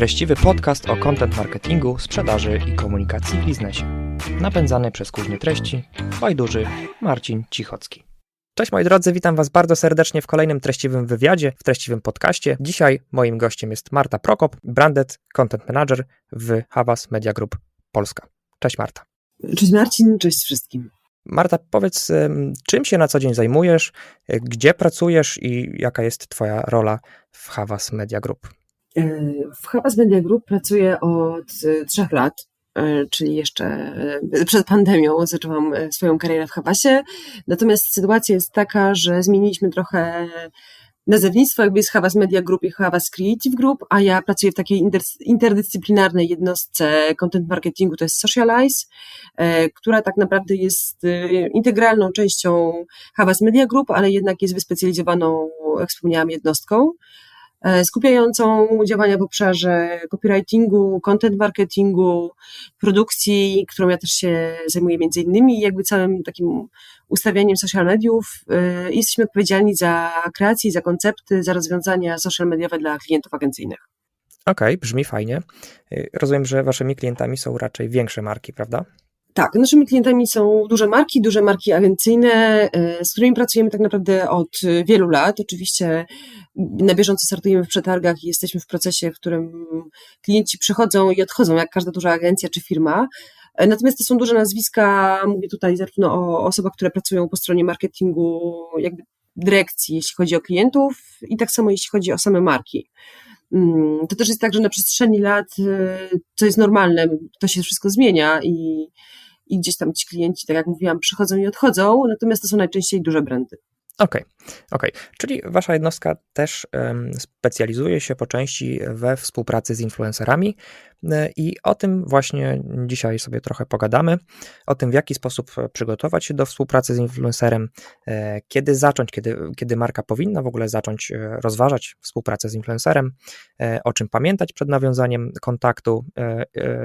Treściwy podcast o content marketingu, sprzedaży i komunikacji w biznesie. Napędzany przez kuźnię treści, Bajduży, Marcin Cichocki. Cześć moi drodzy, witam Was bardzo serdecznie w kolejnym treściwym wywiadzie, w treściwym podcaście. Dzisiaj moim gościem jest Marta Prokop, Branded Content Manager w Havas Media Group Polska. Cześć Marta. Cześć Marcin, cześć wszystkim. Marta, powiedz, czym się na co dzień zajmujesz, gdzie pracujesz i jaka jest Twoja rola w Havas Media Group? E, W Habas Media Group pracuję od e, trzech lat, e, czyli jeszcze przed pandemią zaczęłam swoją karierę w Habasie. Natomiast sytuacja jest taka, że zmieniliśmy trochę nazewnictwo, jakby jest Habas Media Group i Habas Creative Group, a ja pracuję w takiej inter- interdyscyplinarnej jednostce content marketingu, to jest Socialize, która tak naprawdę jest integralną częścią Habas Media Group, ale jednak jest wyspecjalizowaną, jak wspomniałam, jednostką. E, skupiającą działania w obszarze copywritingu, content marketingu, produkcji, którą ja też się zajmuję między innymi jakby całym takim ustawianiem social mediów. E, Jesteśmy odpowiedzialni za kreację, za koncepty, za rozwiązania social mediowe dla klientów agencyjnych. Okej, brzmi fajnie. Y, Rozumiem, że Waszymi klientami są raczej większe marki, prawda? Tak, naszymi klientami są duże marki, duże marki agencyjne, e, z którymi pracujemy tak naprawdę od e, wielu lat. Oczywiście na bieżąco startujemy w przetargach i jesteśmy w procesie, w którym klienci przychodzą i odchodzą, jak każda duża agencja czy firma. E, Natomiast to są duże nazwiska, mówię tutaj zarówno o osobach, które pracują po stronie marketingu, jakby dyrekcji, jeśli chodzi o klientów, i tak samo jeśli chodzi o same marki. Mm, To też jest tak, że na przestrzeni lat, co jest normalne, to się wszystko zmienia i, i gdzieś tam ci klienci, tak jak mówiłam, przychodzą i odchodzą, natomiast to są najczęściej duże brandy. Okej, okej. Czyli Wasza jednostka też em, specjalizuje się po części we współpracy z influencerami i o tym właśnie dzisiaj sobie trochę pogadamy, o tym w jaki sposób przygotować się do współpracy z influencerem, e, kiedy zacząć, kiedy, kiedy marka powinna w ogóle zacząć e, rozważać współpracę z influencerem, e, o czym pamiętać przed nawiązaniem kontaktu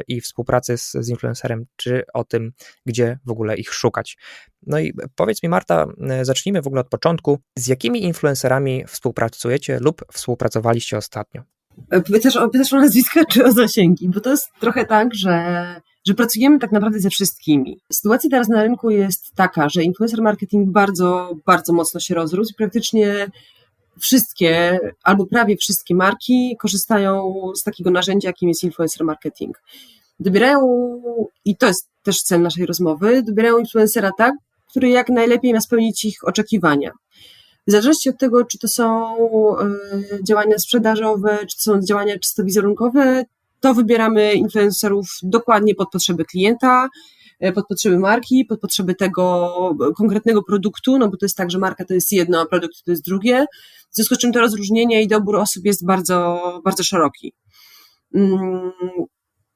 i współpracy z, z influencerem, czy o tym, gdzie w ogóle ich szukać. No i powiedz mi, Marta, zacznijmy w ogóle od początku. Z jakimi influencerami współpracujecie lub współpracowaliście ostatnio? E, Pytasz o, pytasz o nazwiska czy o zasięgi, bo to jest trochę tak, że, że pracujemy tak naprawdę ze wszystkimi. Sytuacja teraz na rynku jest taka, że influencer marketing bardzo, bardzo mocno się rozrósł i praktycznie wszystkie, albo prawie wszystkie marki korzystają z takiego narzędzia, jakim jest influencer marketing. Dobierają, i to jest też cel naszej rozmowy, dobierają influencera tak, który jak najlepiej ma spełnić ich oczekiwania. W zależności od tego, czy to są y, działania sprzedażowe, czy to są działania czysto wizerunkowe, to wybieramy influencerów dokładnie pod potrzeby klienta, y, pod potrzeby marki, pod potrzeby tego konkretnego produktu, no bo to jest tak, że marka to jest jedno, a produkt to jest drugie. W związku z czym to rozróżnienie i dobór osób jest bardzo, bardzo szeroki. Mm,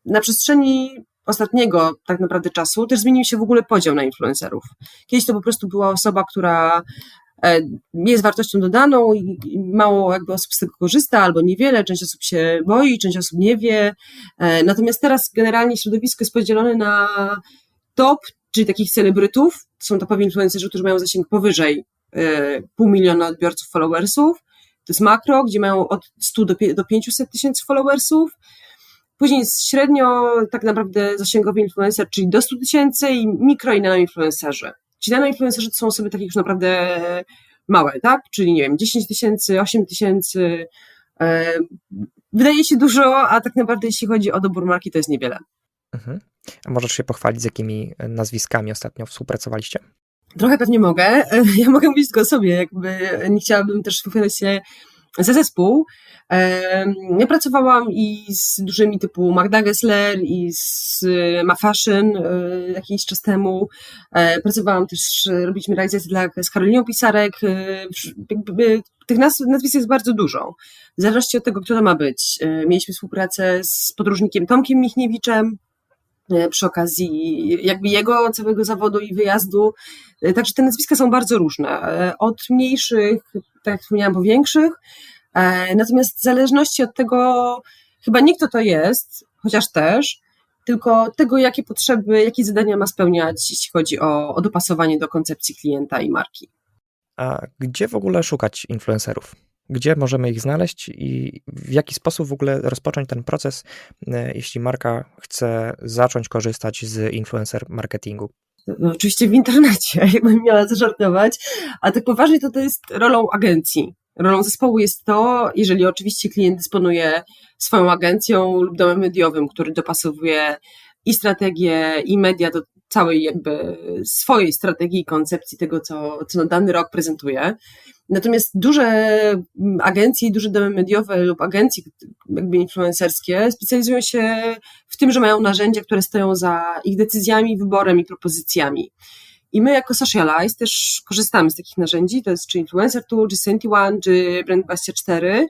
Na przestrzeni ostatniego tak naprawdę czasu też zmienił się w ogóle podział na influencerów. Kiedyś to po prostu była osoba, która e, jest wartością dodaną i mało jakby osób z tego korzysta, albo niewiele, część osób się boi, część osób nie wie. E, Natomiast teraz generalnie środowisko jest podzielone na top, czyli takich celebrytów, to są topowi influencerzy, którzy mają zasięg powyżej e, pół miliona odbiorców, followersów. To jest makro, gdzie mają od 100 do do 500 tysięcy followersów. Później jest średnio tak naprawdę zasięgowy influencer, czyli do 100 tysięcy i mikro i nanoinfluencerzy. Ci nanoinfluencerzy to są osoby takie już naprawdę małe, tak? Czyli nie wiem, 10 tysięcy, 8 tysięcy. E, Wydaje się dużo, a tak naprawdę jeśli chodzi o dobór marki, to jest niewiele. Mhm. A możesz się pochwalić, z jakimi e, nazwiskami ostatnio współpracowaliście? Trochę pewnie mogę. E, Ja mogę mówić tylko o sobie, jakby nie chciałabym też wypowiadać się za zespół. Ja pracowałam i z dużymi typu Magda Gessler i z e, Ma Fashion e, jakiś czas temu. E, Pracowałam też, robiliśmy realizację dla, z Karoliną Pisarek. tych naz- nazwisk jest bardzo dużo. W zależności od tego, kto to ma być. Mieliśmy współpracę z podróżnikiem Tomkiem Michniewiczem, przy okazji jakby jego całego zawodu i wyjazdu. E, Także te nazwiska są bardzo różne. e, Od mniejszych, tak jak wspomniałam, po większych. E, Natomiast w zależności od tego, chyba nie kto to jest, chociaż też, tylko tego, jakie potrzeby, jakie zadania ma spełniać, jeśli chodzi o, o dopasowanie do koncepcji klienta i marki. A gdzie w ogóle szukać influencerów? Gdzie możemy ich znaleźć i w jaki sposób w ogóle rozpocząć ten proces, e, jeśli marka chce zacząć korzystać z influencer marketingu? No, oczywiście w internecie, jakbym miała zażartować, a tak poważnie to to jest rolą agencji. Rolą zespołu jest to, jeżeli oczywiście klient dysponuje swoją agencją lub domem mediowym, który dopasowuje i strategię, i media do całej jakby swojej strategii i koncepcji tego, co, co na dany rok prezentuje. Natomiast duże agencje, duże domy mediowe lub agencje jakby influencerskie specjalizują się w tym, że mają narzędzia, które stoją za ich decyzjami, wyborem i propozycjami. I my jako Socialize też korzystamy z takich narzędzi, to jest czy Influencer Tool, czy Senti One, czy Brand24.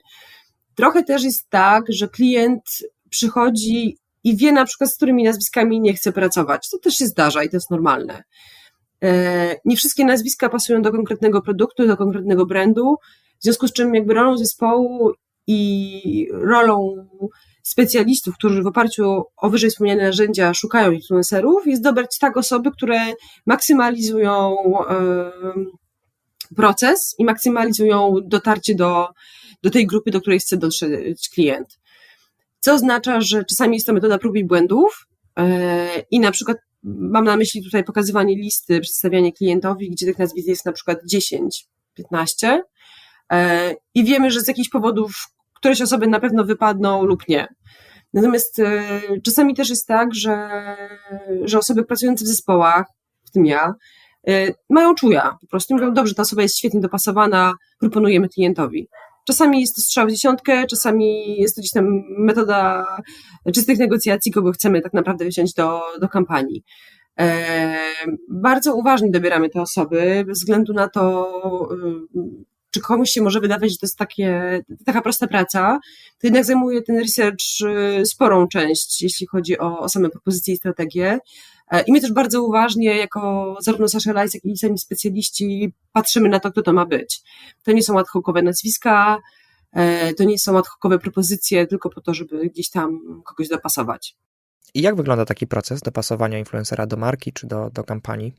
Trochę też jest tak, że klient przychodzi i wie na przykład, z którymi nazwiskami nie chce pracować. To też się zdarza i to jest normalne. E, nie wszystkie nazwiska pasują do konkretnego produktu, do konkretnego brandu, w związku z czym jakby rolą zespołu i rolą specjalistów, którzy w oparciu o wyżej wspomniane narzędzia szukają influencerów, jest dobrać tak osoby, które maksymalizują proces i maksymalizują dotarcie do, do tej grupy, do której chce dotrzeć klient. Co oznacza, że czasami jest to metoda prób i błędów e, i na przykład mam na myśli tutaj pokazywanie listy, przedstawianie klientowi, gdzie tych nazwisk jest na przykład 10, 15 e, i wiemy, że z jakichś powodów któreś osoby na pewno wypadną lub nie. Natomiast e, czasami też jest tak, że, że osoby pracujące w zespołach, w tym ja, mają czuja. Po prostu mówią, dobrze, ta osoba jest świetnie dopasowana, proponujemy klientowi. Czasami jest to strzał w dziesiątkę, czasami jest to gdzieś tam metoda czystych negocjacji, kogo chcemy tak naprawdę wziąć do, do kampanii. E, bardzo uważnie dobieramy te osoby, bez względu na to, y, czy komuś się może wydawać, że to jest takie, taka prosta praca, to jednak zajmuje ten research y, sporą część, jeśli chodzi o, o same propozycje i strategie. E, I my też bardzo uważnie, jako zarówno Sasha Lice, jak i sami specjaliści, patrzymy na to, kto to ma być. To nie są ad hocowe nazwiska, e, to nie są ad hocowe propozycje tylko po to, żeby gdzieś tam kogoś dopasować. I jak wygląda taki proces dopasowania influencera do marki czy do, do kampanii?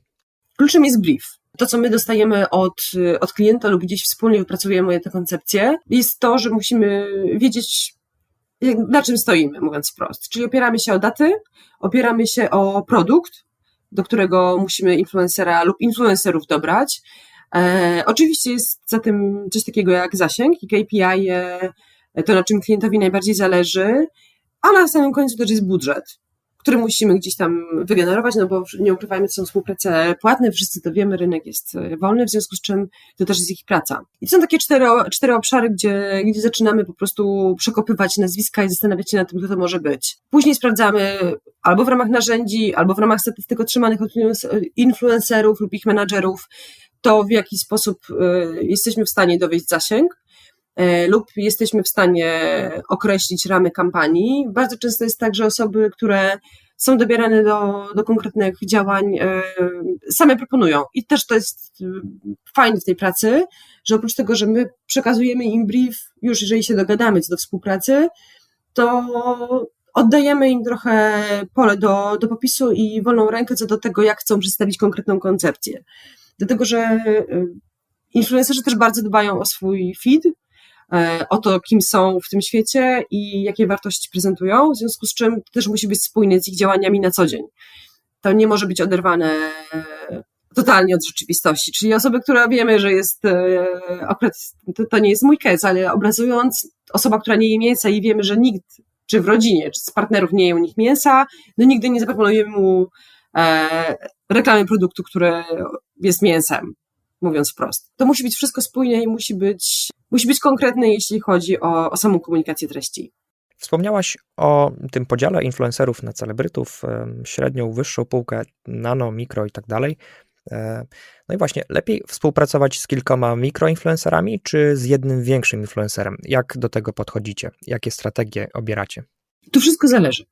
Kluczem jest brief. To, co my dostajemy od, od klienta lub gdzieś wspólnie wypracujemy tę koncepcję, jest to, że musimy wiedzieć, na czym stoimy, mówiąc wprost. Czyli opieramy się o daty, opieramy się o produkt, do którego musimy influencera lub influencerów dobrać. E, oczywiście jest za tym coś takiego jak zasięg i KPI, e, to na czym klientowi najbardziej zależy, a na samym końcu też jest budżet który musimy gdzieś tam wygenerować, no bo nie ukrywajmy, to są współprace płatne, wszyscy to wiemy, rynek jest e, wolny, w związku z czym to też jest ich praca. I to są takie cztery, cztery obszary, gdzie, gdzie zaczynamy po prostu przekopywać nazwiska i zastanawiać się nad tym, kto to może być. Później sprawdzamy albo w ramach narzędzi, albo w ramach statystyk otrzymanych od influencerów lub ich menadżerów, to w jaki sposób e, jesteśmy w stanie dowieść zasięg. E, lub jesteśmy w stanie określić ramy kampanii. Bardzo często jest tak, że osoby, które są dobierane do, do konkretnych działań, e, same proponują. I też to jest e, fajne w tej pracy, że oprócz tego, że my przekazujemy im brief, już jeżeli się dogadamy co do współpracy, to oddajemy im trochę pole do, do popisu i wolną rękę co do tego, jak chcą przedstawić konkretną koncepcję. Dlatego, że influencerzy też bardzo dbają o swój feed, o to, kim są w tym świecie i jakie wartości prezentują, w związku z czym też musi być spójny z ich działaniami na co dzień. To nie może być oderwane e, totalnie od rzeczywistości, czyli osoby, która wiemy, że jest, e, to, nie jest mój case, ale obrazując, osoba, która nie je mięsa i wiemy, że nikt, czy w rodzinie, czy z partnerów nie je u nich mięsa, no nigdy nie zaproponujemy mu e, reklamy produktu, który jest mięsem, mówiąc wprost. To musi być wszystko spójne i musi być musi być konkretny, jeśli chodzi o, o samą komunikację treści. Wspomniałaś o tym podziale influencerów na celebrytów, średnią, wyższą półkę, nano, mikro i tak dalej. E, no i właśnie, lepiej współpracować z kilkoma mikroinfluencerami, czy z jednym większym influencerem? Jak do tego podchodzicie? Jakie strategie obieracie? To wszystko zależy,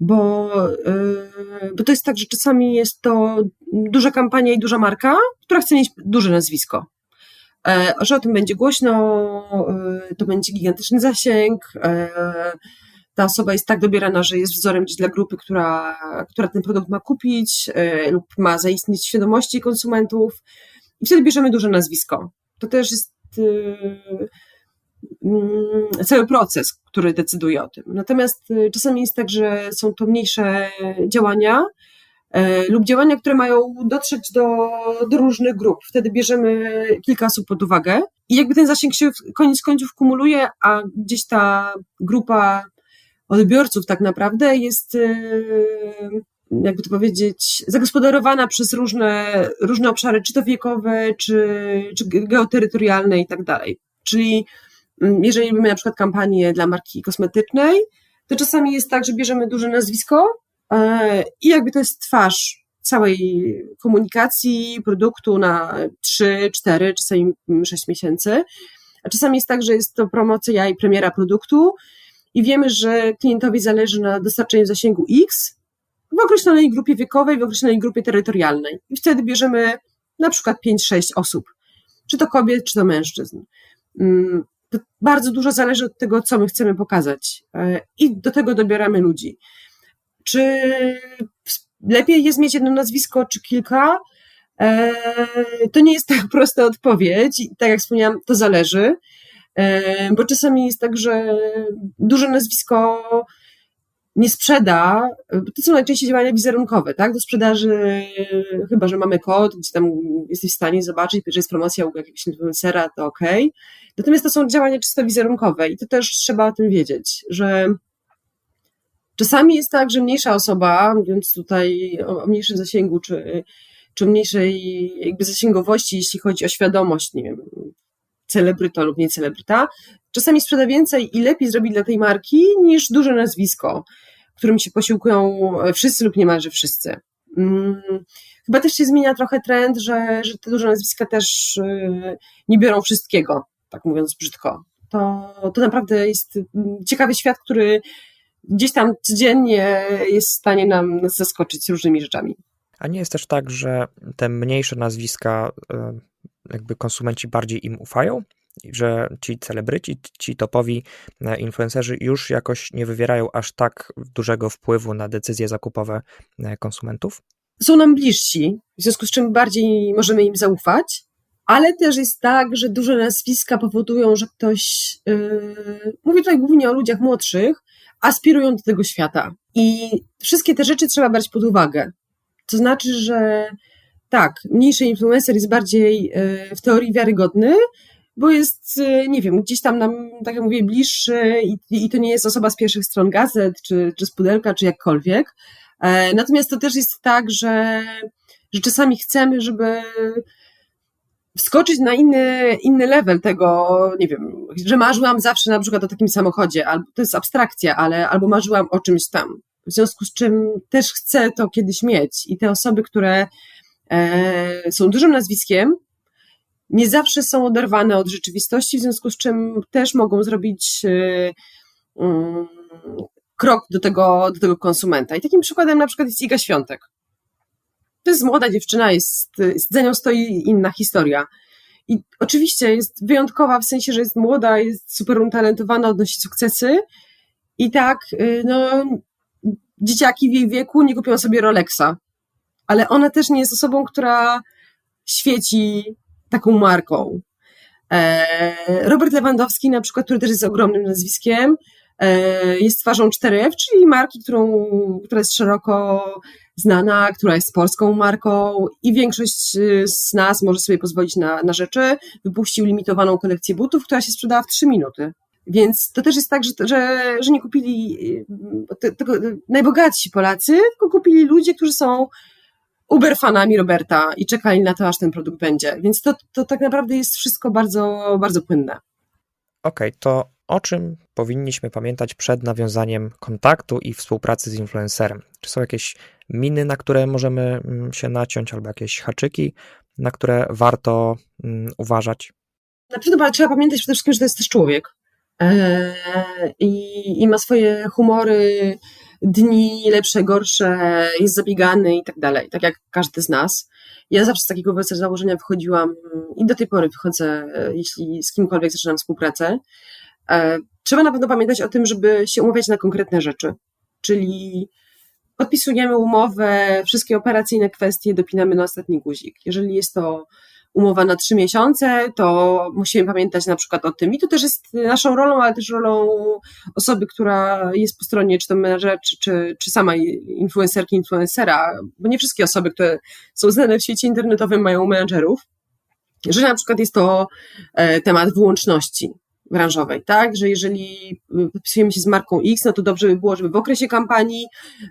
bo, yy, bo to jest tak, że czasami jest to duża kampania i duża marka, która chce mieć duże nazwisko. E, że o tym będzie głośno, e, to będzie gigantyczny zasięg. E, ta osoba jest tak dobierana, że jest wzorem dla grupy, która, która ten produkt ma kupić lub ma zaistnieć w świadomości konsumentów. I wtedy bierzemy duże nazwisko. To też jest mm, cały proces, który decyduje o tym. Natomiast y, czasami jest tak, że są to mniejsze działania e, lub działania, które mają dotrzeć do, do różnych grup. Wtedy bierzemy kilka osób pod uwagę i jakby ten zasięg się koniec końców kumuluje, a gdzieś ta grupa odbiorców tak naprawdę jest y, jakby to powiedzieć, zagospodarowana przez różne, różne obszary, czy to wiekowe, czy, czy geoterytorialne i tak dalej. Czyli mm, jeżeli mamy na przykład kampanię dla marki kosmetycznej, to czasami jest tak, że bierzemy duże nazwisko e, i jakby to jest twarz całej komunikacji produktu na 3, 4, czasami 6 miesięcy. A czasami jest tak, że jest to promocja i premiera produktu i wiemy, że klientowi zależy na dostarczeniu zasięgu X, w określonej grupie wiekowej, w określonej grupie terytorialnej. I wtedy bierzemy na przykład 5-6 osób, czy to kobiet, czy to mężczyzn. To bardzo dużo zależy od tego, co my chcemy pokazać. E, I do tego dobieramy ludzi. Czy lepiej jest mieć jedno nazwisko, czy kilka? E, to nie jest tak prosta odpowiedź. Tak jak wspomniałam, to zależy. E, bo czasami jest tak, że duże nazwisko nie sprzeda, to są najczęściej działania wizerunkowe, tak? Do sprzedaży, chyba że mamy kod, gdzie tam jesteś w stanie zobaczyć, że jest promocja u jakiegoś influencera, to ok. Natomiast to są działania czysto wizerunkowe i to też trzeba o tym wiedzieć, że czasami jest tak, że mniejsza osoba, mówiąc tutaj o, mniejszym zasięgu, czy, czy mniejszej jakby zasięgowości, jeśli chodzi o świadomość, nie wiem, celebryta lub nie celebryta, czasami sprzeda więcej i lepiej zrobi dla tej marki niż duże nazwisko, którym się posiłkują wszyscy lub niemalże wszyscy. Hmm. Chyba też się zmienia trochę trend, że, że te duże nazwiska też y, nie biorą wszystkiego, tak mówiąc brzydko. To, to naprawdę jest mm, ciekawy świat, który gdzieś tam codziennie jest w stanie nam zaskoczyć różnymi rzeczami. A nie jest też tak, że te mniejsze nazwiska y, jakby konsumenci bardziej im ufają? że ci celebryci, ci topowi e, influencerzy już jakoś nie wywierają aż tak dużego wpływu na decyzje zakupowe e, konsumentów? Są nam bliżsi, w związku z czym bardziej możemy im zaufać, ale też jest tak, że duże nazwiska powodują, że ktoś, yy, mówię tutaj głównie o ludziach młodszych, aspirują do tego świata. I wszystkie te rzeczy trzeba brać pod uwagę. To znaczy, że tak, mniejszy influencer jest bardziej yy, w teorii wiarygodny, bo jest, y, nie wiem, gdzieś tam nam, tak jak mówię, bliższy i, i to nie jest osoba z pierwszych stron gazet, czy, czy z pudelka, czy jakkolwiek. E, natomiast to też jest tak, że, że czasami chcemy, żeby wskoczyć na inny, inny level tego, nie wiem, że marzyłam zawsze na przykład o takim samochodzie, albo to jest abstrakcja, ale albo marzyłam o czymś tam. W związku z czym też chcę to kiedyś mieć. I te osoby, które e, są dużym nazwiskiem, nie zawsze są oderwane od rzeczywistości, w związku z czym też mogą zrobić y, mm, krok do tego, do tego konsumenta. I takim przykładem na przykład jest Iga Świątek. To jest młoda dziewczyna, jest, za nią stoi inna historia. I oczywiście jest wyjątkowa w sensie, że jest młoda, jest super utalentowana, odnosi sukcesy. I tak, y, no, dzieciaki w jej wieku nie kupią sobie Rolexa. Ale ona też nie jest osobą, która świeci taką marką. E, Robert Lewandowski, na przykład, który też jest ogromnym nazwiskiem, e, jest twarzą 4F, czyli marki, którą, która jest szeroko znana, która jest polską marką i większość e, z nas może sobie pozwolić na, na rzeczy. Wypuścił limitowaną kolekcję butów, która się sprzedała w 3 minuty. Więc to też jest tak, że, że, że nie kupili tego, najbogatsi Polacy, tylko kupili ludzie, którzy są uber fanami Roberta i czekali na to, aż ten produkt będzie. Więc to, to tak naprawdę jest wszystko bardzo, bardzo płynne. Okej, okay, to o czym powinniśmy pamiętać przed nawiązaniem kontaktu i współpracy z influencerem? Czy są jakieś miny, na które możemy mm, się naciąć, albo jakieś haczyki, na które warto um, uważać? Na pewno trzeba pamiętać przede wszystkim, że to jest też człowiek. Eee, i, I ma swoje humory, dni lepsze, gorsze, jest zabiegany i tak dalej, tak jak każdy z nas. Ja zawsze z takiego założenia wychodziłam i do tej pory wychodzę, e, jeśli z kimkolwiek zaczynam współpracę. E, trzeba na pewno pamiętać o tym, żeby się umawiać na konkretne rzeczy, czyli podpisujemy umowę, wszystkie operacyjne kwestie dopinamy na ostatni guzik. Jeżeli jest to umowa na trzy miesiące, to musimy pamiętać na przykład o tym. I to też jest naszą rolą, ale też rolą osoby, która jest po stronie, czy to menedżera, czy, czy, czy sama influencerki, influencera, bo nie wszystkie osoby, które są znane w świecie internetowym, mają menedżerów, że na przykład jest to e, temat wyłączności branżowej, tak? Że jeżeli podpisujemy się z marką X, no to dobrze by było, żeby w okresie kampanii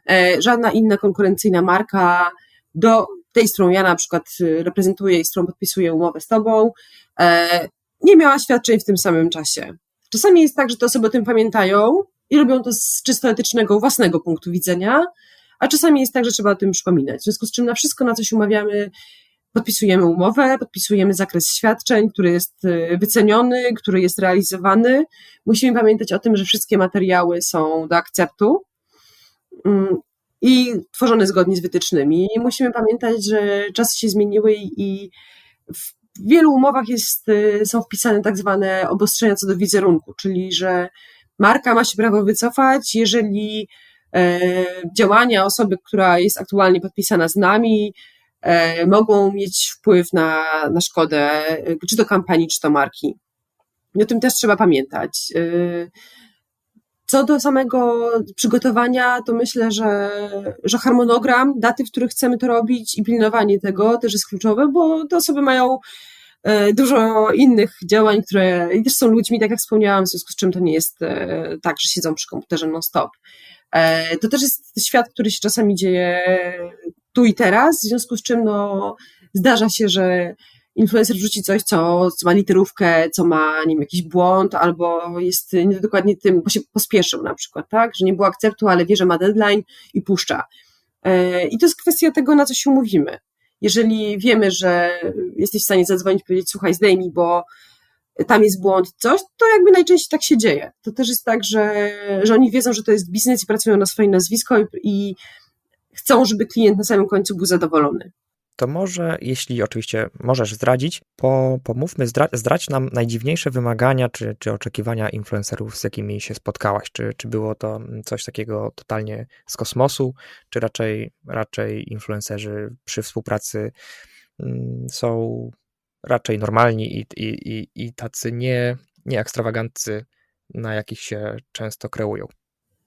e, żadna inna konkurencyjna marka do tej, którą ja na przykład y, reprezentuję i z którą podpisuję umowę z tobą, e, nie miała świadczeń w tym samym czasie. Czasami jest tak, że te osoby o tym pamiętają i robią to z czysto etycznego, własnego punktu widzenia, a czasami jest tak, że trzeba o tym przypominać. W związku z czym na wszystko, na co się umawiamy, podpisujemy umowę, podpisujemy zakres świadczeń, który jest y, wyceniony, który jest realizowany. Musimy pamiętać o tym, że wszystkie materiały są do akceptu mm, i tworzone zgodnie z wytycznymi. I musimy pamiętać, że czasy się zmieniły i w wielu umowach jest, y, są wpisane tak zwane obostrzenia co do wizerunku, czyli że marka ma się prawo wycofać, jeżeli e, działania osoby, która jest aktualnie podpisana z nami, e, mogą mieć wpływ na, na szkodę, czy to kampanii, czy to marki. I o tym też trzeba pamiętać. Co do samego przygotowania, to myślę, że, że harmonogram, daty, w których chcemy to robić i pilnowanie tego też jest kluczowe, bo te osoby mają e, dużo innych działań, które też są ludźmi, tak jak wspomniałam, w związku z czym to nie jest e, tak, że siedzą przy komputerze non-stop. E, to też jest świat, który się czasami dzieje tu i teraz, w związku z czym no, zdarza się, że influencer wrzuci coś, co, co ma literówkę, co ma, wiem, jakiś błąd, albo jest nie dokładnie tym, bo się pospieszył na przykład, tak, że nie było akceptu, ale wie, że ma deadline i puszcza. E, I to jest kwestia tego, na co się umówimy. Jeżeli wiemy, że jesteś w stanie zadzwonić i powiedzieć, słuchaj, zdejmij, bo tam jest błąd, coś, to jakby najczęściej tak się dzieje. To też jest tak, że, że oni wiedzą, że to jest biznes i pracują na swoje nazwisko i, i chcą, żeby klient na samym końcu był zadowolony to może, jeśli oczywiście możesz zdradzić, po, pomówmy, zdra, zdradź nam najdziwniejsze wymagania czy, czy oczekiwania influencerów, z jakimi się spotkałaś. Czy, czy było to coś takiego totalnie z kosmosu, czy raczej, raczej influencerzy przy współpracy mm, są raczej normalni i, i, i, i tacy nie, nie ekstrawagantcy, na jakich się często kreują?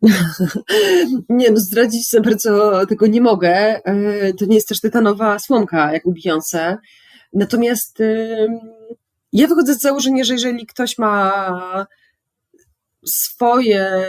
nie, no zdradzić bardzo tego nie mogę. E, to nie jest też tytanowa słomka, jak u Beyoncé. Natomiast ja wychodzę z założenia, że jeżeli ktoś ma swoje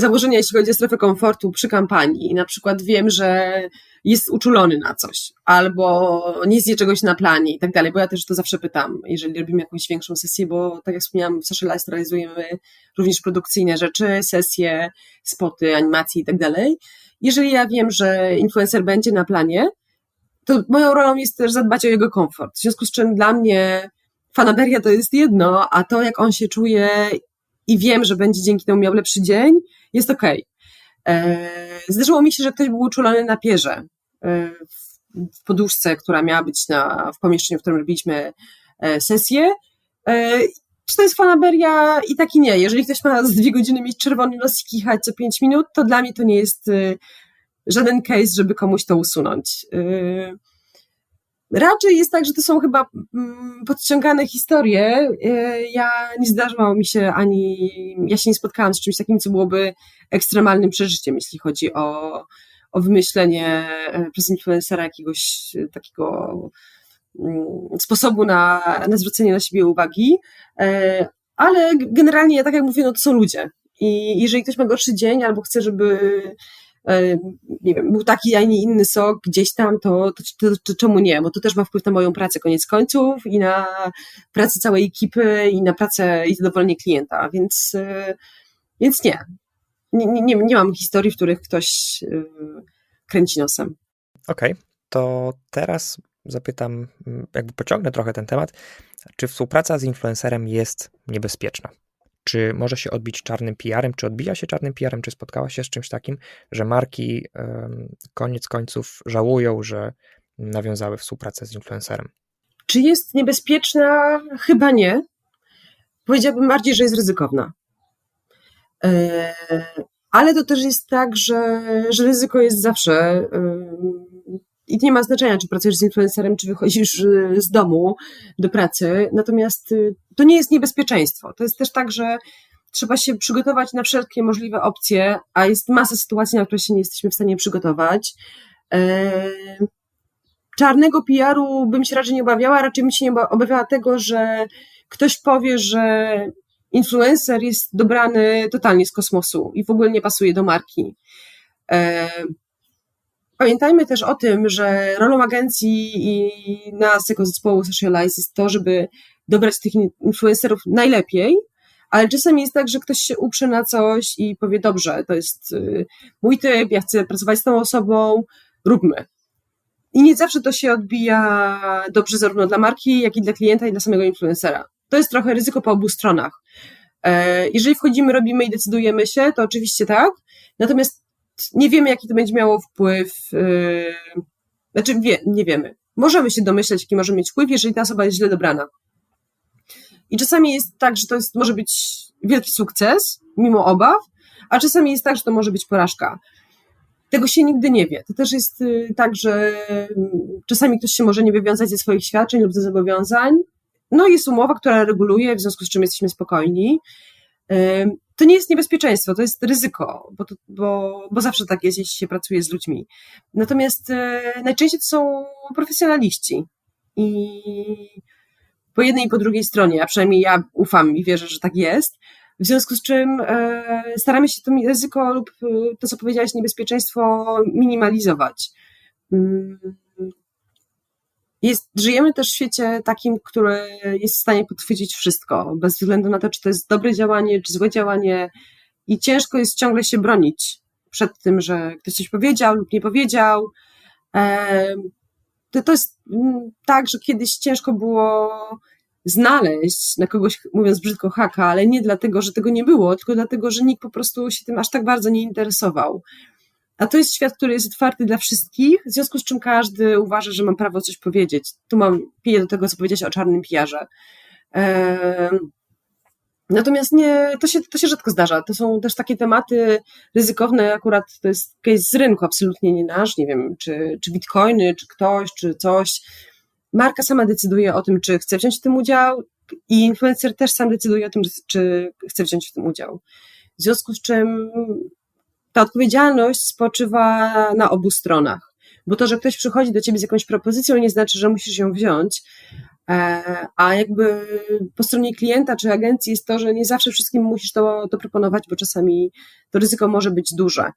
założenia, jeśli chodzi o strefę komfortu przy kampanii, na przykład wiem, że jest uczulony na coś, albo nie zje czegoś na planie i tak dalej, bo ja też to zawsze pytam, jeżeli robimy jakąś większą sesję, bo tak jak wspomniałam, w Social Life realizujemy również produkcyjne rzeczy, sesje, spoty, animacje i tak dalej. Jeżeli ja wiem, że influencer będzie na planie, to moją rolą jest też zadbać o jego komfort. W związku z czym dla mnie fanaberia to jest jedno, a to jak on się czuje i wiem, że będzie dzięki temu miał lepszy dzień, jest okej. Okay. Zdarzyło mi się, że ktoś był uczulony na pierze e, w poduszce, która miała być na, w pomieszczeniu, w którym robiliśmy e, sesję. E, czy to jest fanaberia i tak i nie. Jeżeli ktoś ma z dwie godziny mieć czerwony nos i kichać co pięć minut, to dla mnie to nie jest żaden case, żeby komuś to usunąć. Raczej jest tak, że to są chyba mm, podciągane historie. E, ja nie zdarzyło mi się ani, ja się nie spotkałam z czymś takim, co byłoby ekstremalnym przeżyciem, jeśli chodzi o, o wymyślenie e, przez influencera jakiegoś takiego mm, sposobu na, na zwrócenie na siebie uwagi. E, ale generalnie, tak jak mówię, no to są ludzie. I jeżeli ktoś ma gorszy dzień albo chce, żeby E, nie wiem, był taki, a nie inny sok gdzieś tam, to, to, to, to, czemu nie? Bo to też ma wpływ na moją pracę koniec końców i na pracę całej ekipy i na pracę i zadowolenie klienta, więc, e, więc nie. Nie, nie, nie mam historii, w których ktoś e, kręci nosem. Okej, okay, to teraz zapytam, jakby pociągnę trochę ten temat. Czy współpraca z influencerem jest niebezpieczna? Czy może się odbić czarnym PR-em? Czy odbija się czarnym PR-em? Czy spotkała się z czymś takim, że marki koniec końców żałują, że nawiązały współpracę z influencerem? Czy jest niebezpieczna? Chyba nie. Powiedziałabym bardziej, że jest ryzykowna. E, ale to też jest tak, że, że ryzyko jest zawsze i nie ma znaczenia, czy pracujesz z influencerem, czy wychodzisz y, z domu do pracy. Natomiast y, to nie jest niebezpieczeństwo. To jest też tak, że trzeba się przygotować na wszelkie możliwe opcje, a jest masa sytuacji, na które się nie jesteśmy w stanie przygotować. E, czarnego PR-u bym się raczej nie obawiała, raczej bym się nie obawiała tego, że ktoś powie, że influencer jest dobrany totalnie z kosmosu i w ogóle nie pasuje do marki. Pamiętajmy też o tym, że rolą agencji i nas jako zespołu Socialize jest to, żeby dobrać tych influencerów najlepiej, ale czasem jest tak, że ktoś się uprze na coś i powie, dobrze, to jest y, mój typ, ja chcę pracować z tą osobą, róbmy. I nie zawsze to się odbija dobrze zarówno dla marki, jak i dla klienta i dla samego influencera. To jest trochę ryzyko po obu stronach. E, jeżeli wchodzimy, robimy i decydujemy się, to oczywiście tak, natomiast nie wiemy, jaki to będzie miało wpływ, y, znaczy wie, nie wiemy. Możemy się domyśleć, jaki może mieć wpływ, jeżeli ta osoba jest źle dobrana. I czasami jest tak, że to jest, może być wielki sukces, mimo obaw, a czasami jest tak, że to może być porażka. Tego się nigdy nie wie. To też jest y, tak, że mm, czasami ktoś się może nie wywiązać ze swoich świadczeń lub ze zobowiązań. No jest umowa, która reguluje, w związku z czym jesteśmy spokojni. To nie jest niebezpieczeństwo, to jest ryzyko, bo, to, bo, bo zawsze tak jest, jeśli się pracuje z ludźmi. Natomiast y, najczęściej to są profesjonaliści. I po jednej i po drugiej stronie, a przynajmniej ja ufam i wierzę, że tak jest. W związku z czym e, staramy się to ryzyko lub e, to, co powiedziałeś, niebezpieczeństwo minimalizować. Mm. Jest, żyjemy też w świecie takim, który jest w stanie podchwycić wszystko, bez względu na to, czy to jest dobre działanie, czy złe działanie, i ciężko jest ciągle się bronić przed tym, że ktoś coś powiedział lub nie powiedział. To, to jest mm, tak, że kiedyś ciężko było znaleźć na kogoś, mówiąc brzydko, haka, ale nie dlatego, że tego nie było, tylko dlatego, że nikt po prostu się tym aż tak bardzo nie interesował. A to jest świat, który jest otwarty dla wszystkich, w związku z czym każdy uważa, że mam prawo coś powiedzieć. Tu mam piję do tego, co powiedzieć o czarnym pijarze. Natomiast nie, to się, to się rzadko zdarza. To są też takie tematy ryzykowne, akurat to jest case z rynku, absolutnie nie nasz, nie wiem, czy, czy bitcoiny, czy ktoś, czy coś. Marka sama decyduje o tym, czy chce wziąć w tym udział i influencer też sam decyduje o tym, czy chce wziąć w tym udział. W związku z czym ta odpowiedzialność spoczywa na obu stronach. Bo to, że ktoś przychodzi do ciebie z jakąś propozycją, nie znaczy, że musisz ją wziąć, E, a jakby po stronie klienta czy agencji jest to, że nie zawsze wszystkim musisz to, to proponować, bo czasami to ryzyko może być duże.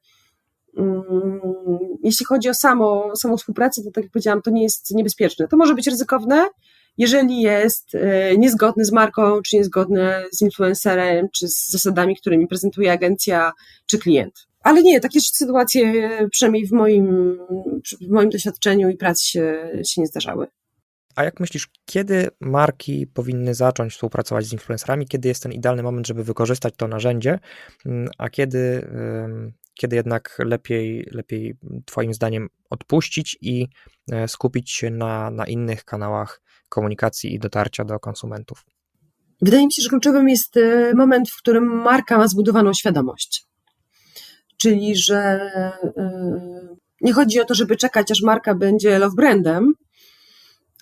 Mm, jeśli chodzi o samo, samą współpracę, to tak jak powiedziałam, to nie jest niebezpieczne. To może być ryzykowne, jeżeli jest e, niezgodny z marką, czy niezgodny z influencerem, czy z zasadami, którymi prezentuje agencja, czy klient. Ale nie, takie sytuacje, przynajmniej w moim, w moim doświadczeniu i pracy się, się nie zdarzały. A jak myślisz, kiedy marki powinny zacząć współpracować z influencerami? Kiedy jest ten idealny moment, żeby wykorzystać to narzędzie, mm, a kiedy, kiedy jednak lepiej, lepiej Twoim zdaniem odpuścić i e, skupić się na, na innych kanałach komunikacji i dotarcia do konsumentów? Wydaje mi się, że kluczowym jest e, moment, w którym marka ma zbudowaną świadomość. Czyli, że e, nie chodzi o to, żeby czekać, aż marka będzie love brandem,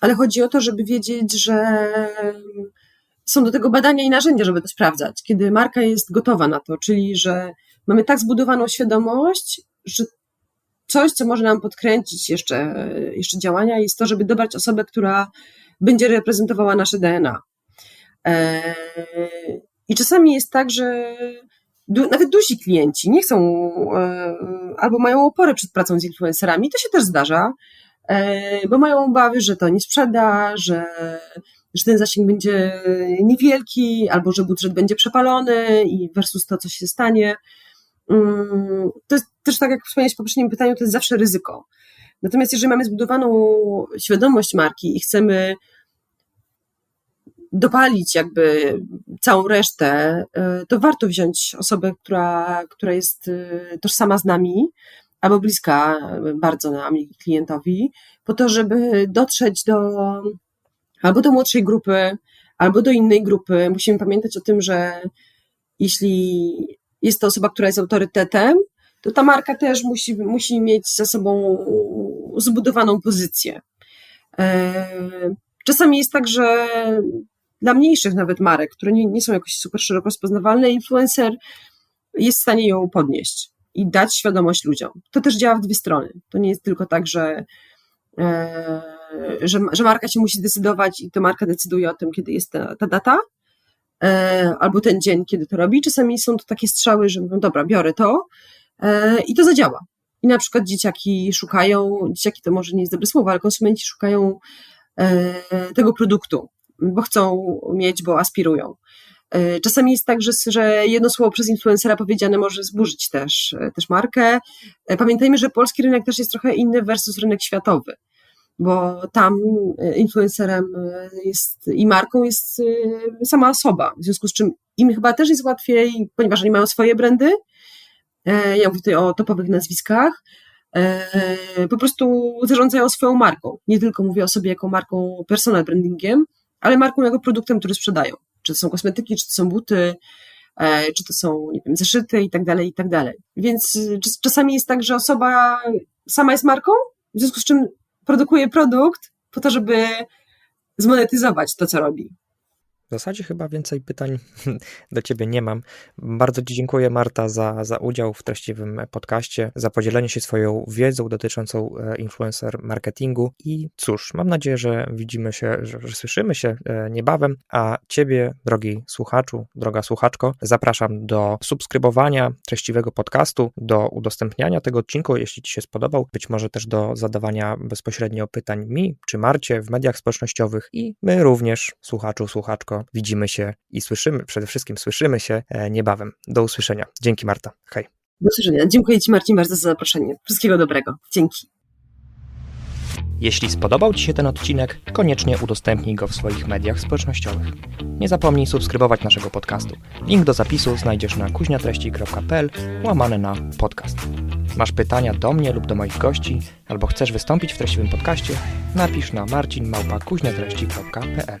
ale chodzi o to, żeby wiedzieć, że są do tego badania i narzędzia, żeby to sprawdzać, kiedy marka jest gotowa na to, czyli że mamy tak zbudowaną świadomość, że coś, co może nam podkręcić jeszcze, jeszcze działania, jest to, żeby dobrać osobę, która będzie reprezentowała nasze DNA. E, I czasami jest tak, że nawet duzi klienci nie chcą e, albo mają opory przed pracą z influencerami, to się też zdarza, E, bo mają obawy, że to nie sprzeda, że, że ten zasięg będzie niewielki, albo że budżet będzie przepalony i versus to, co się stanie. Mm, to jest też tak, jak wspomniałeś w poprzednim pytaniu, to jest zawsze ryzyko. Natomiast jeżeli mamy zbudowaną świadomość marki i chcemy dopalić jakby całą resztę, e, to warto wziąć osobę, która, która jest e, tożsama z nami, albo bliska bardzo nami, klientowi, po to, żeby dotrzeć do albo do młodszej grupy, albo do innej grupy. Musimy pamiętać o tym, że jeśli jest to osoba, która jest autorytetem, to ta marka też musi, musi mieć za sobą zbudowaną pozycję. E, Czasami jest tak, że dla mniejszych nawet marek, które nie, nie są jakoś super szeroko rozpoznawalne, influencer jest w stanie ją podnieść i dać świadomość ludziom. To też działa w dwie strony. To nie jest tylko tak, że, e, że, że marka się musi zdecydować i to marka decyduje o tym, kiedy jest ta, ta data, e, albo ten dzień, kiedy to robi. Czasami są to takie strzały, że mówią, dobra, biorę to e, i to zadziała. I na przykład dzieciaki szukają, dzieciaki to może nie jest dobre słowo, ale konsumenci szukają e, tego produktu, bo chcą mieć, bo aspirują. E, Czasami jest tak, że, że jedno słowo przez influencera powiedziane może zburzyć też, e, też markę. E, Pamiętajmy, że polski rynek też jest trochę inny versus rynek światowy, bo tam influencerem jest i marką jest sama osoba, w związku z czym im chyba też jest łatwiej, ponieważ oni mają swoje brandy, ja mówię tutaj o topowych nazwiskach, po prostu zarządzają swoją marką. Nie tylko mówię o sobie jako marką personal brandingiem, ale marką jako produktem, który sprzedają. Czy to są kosmetyki, czy to są buty, e, czy to są, nie wiem, zeszyty i tak dalej, i tak dalej. Więc czas- czasami jest tak, że osoba sama jest marką, w związku z czym produkuje produkt po to, żeby zmonetyzować to, co robi. W zasadzie chyba więcej pytań do Ciebie nie mam. Bardzo Ci dziękuję, Marta, za, za udział w treściwym podcaście, za podzielenie się swoją wiedzą dotyczącą e, influencer marketingu. I cóż, mam nadzieję, że widzimy się, że, że słyszymy się e, niebawem. A Ciebie, drogi słuchaczu, droga słuchaczko, zapraszam do subskrybowania treściwego podcastu, do udostępniania tego odcinku, jeśli Ci się spodobał, być może też do zadawania bezpośrednio pytań mi czy Marcie w mediach społecznościowych i my również, słuchaczu, słuchaczko, widzimy się i słyszymy, przede wszystkim słyszymy się e, niebawem. Do usłyszenia. Dzięki Marta. Hej. Do usłyszenia. Dziękuję Ci, Marcin, bardzo za zaproszenie. Wszystkiego dobrego. Dzięki. Jeśli spodobał Ci się ten odcinek, koniecznie udostępnij go w swoich mediach społecznościowych. Nie zapomnij subskrybować naszego podcastu. Link do zapisu znajdziesz na kuźniatreści.pl łamane na podcast. Masz pytania do mnie lub do moich gości, albo chcesz wystąpić w treściwym podcaście? Napisz na marcinmałpa kuźniatreści.pl